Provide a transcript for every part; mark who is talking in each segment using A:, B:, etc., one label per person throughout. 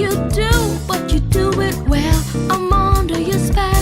A: you do, but you do it well. I'm under your spell.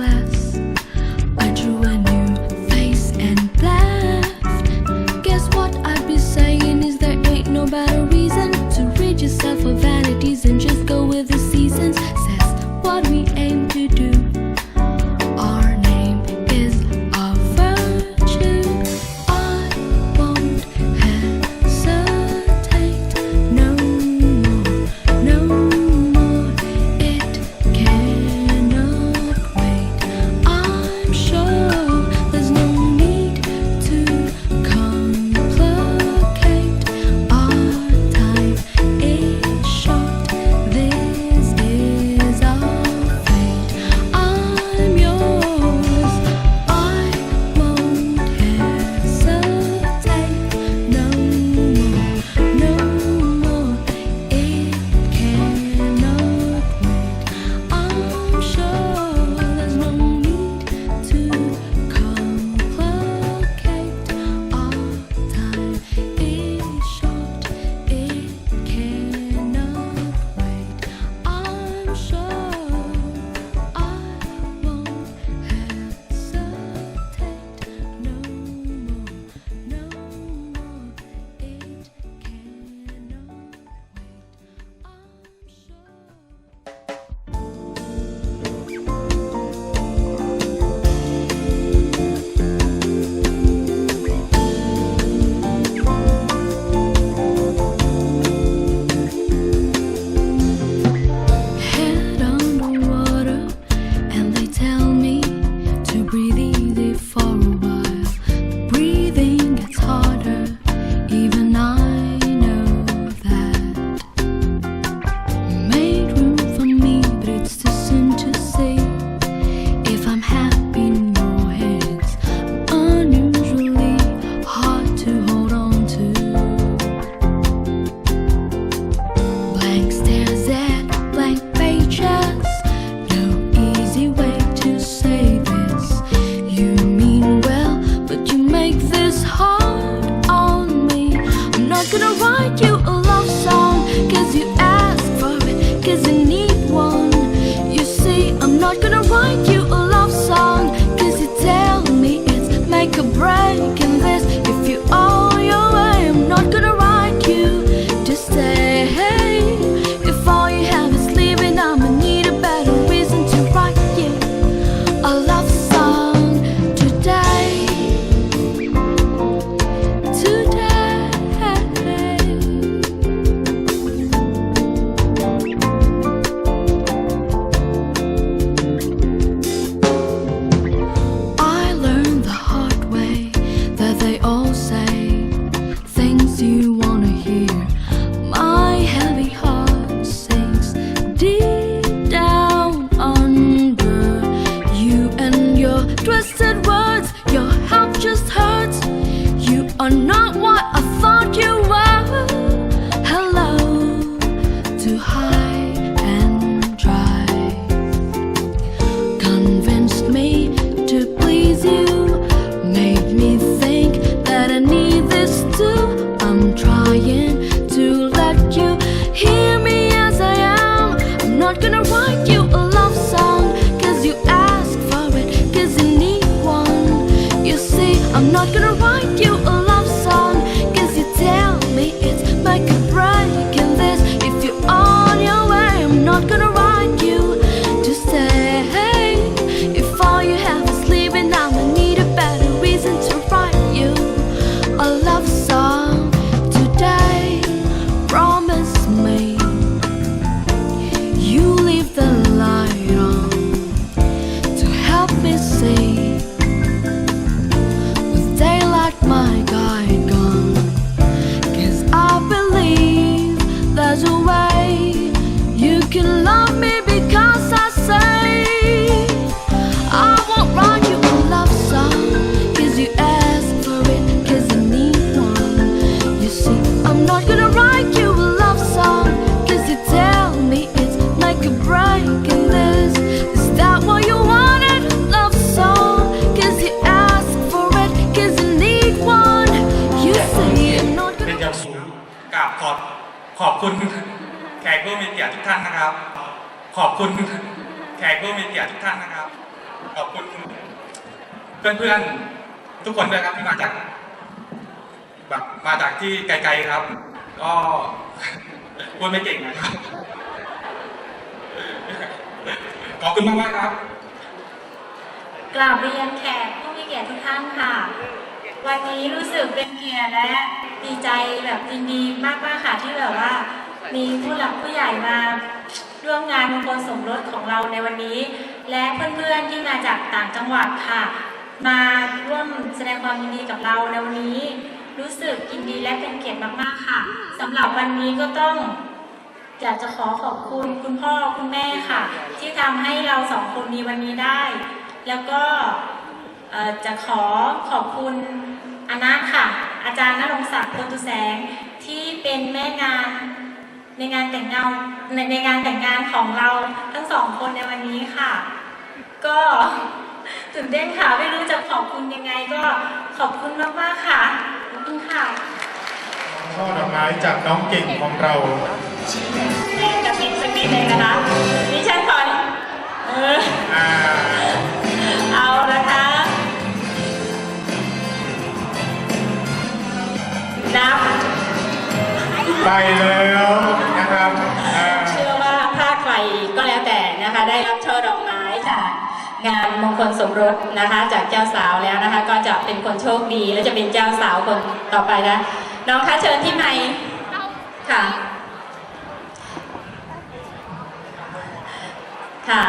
A: class. breaking this. If you all
B: ขอบคุณแขกผู้มีเกียรติทุกท่านนะครับ ขอบคุณแขกผู้มีเกียรติทุกท่านนะครับ ขอบคุณเพื่อนๆทุกคนด้วยครับที่มาจากแบบมาจากที่ไกลๆครับ ก็พูดไม่เก่งนะครับขอบคุณมากๆครับ
C: กล่าวเรียนแขกผู้มีเกียรติทุกท่านค่ะ วันนี้รู้สึกเป็นเกียรติและ ดีใจแบบยินดีมากมากค่ะที่แบบว่า มีผู้หลักผู้ใหญ่มาร่วมงานมงคลสมรสของเราในวันนี้ และเพื่อนๆที่มาจากต่างจังหวัดค่ะ มาร่วมแสดงความยินดีกับเราในวันนี้ รู้สึกยินดีและเป็นเกียรติมากๆค่ะสำหรับวันนี้ก็ต้องอยากจะขอขอบคุณคุณพ่อคุณแม่ค่ะ ที่ทำให้เราสองคนมีวันนี้ได้ แล้วก็จะขอขอบคุณอนัค่ะ อาจารย์นรงศักดิ์โพตุแสงที่เป็นแม่งานในงานแต่งงานในในงานแต่งงานของเราทั้งสองคนในวันนี้ค่ะ ก็ตื่นเต้นค่ะไม่รู้จะขอบคุณยังไงก็ขอบคุณมากๆค่ะขอบคุณค่ะ
D: ช่อดอกไม้จากน้องเก่งของเรา
C: เล่นกับพี่สักนิดเลยนะคะดิฉันขอเออ
D: ไปแล้วนะครับอ่า
C: เชื่อว่าถ้าใครก็แล้วแต่นะคะได้รับช่อดอกไม้จากงานมงคลสมรสนะคะ จากเจ้าสาวแล้วนะคะ ก็จะเป็นคนโชคดีและจะเป็นเจ้าสาวคนต่อไปนะน้องคะเชิญที่ไมค์ค่ะ ค่ะ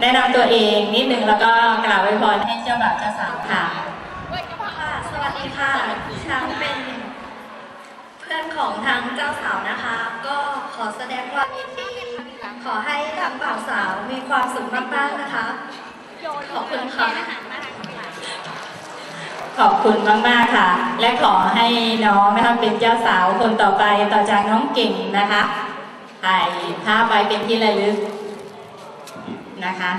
C: แนะนำตัวเองนิดนึงแล้วก็กล่าวไว้พรให้เจ้าบ่าวเจ้าสาวค่ะ
E: ค่ะสวัสดีค่ะฉันเป็นเพื่อนของทางเจ้าสาวนะคะ ก็ขอแสดงความยินดี ขอให้ทางบ่าวสาวมีความสุขมากๆนะคะ ขอบคุณค่ะ
C: ขอบคุณมากๆค่ะ และขอให้น้องนะคะเป็นเจ้าสาวคนต่อไปต่อจากน้องเก่งนะคะถ่ายภาพไว้เป็นที่ระลึกนะคะ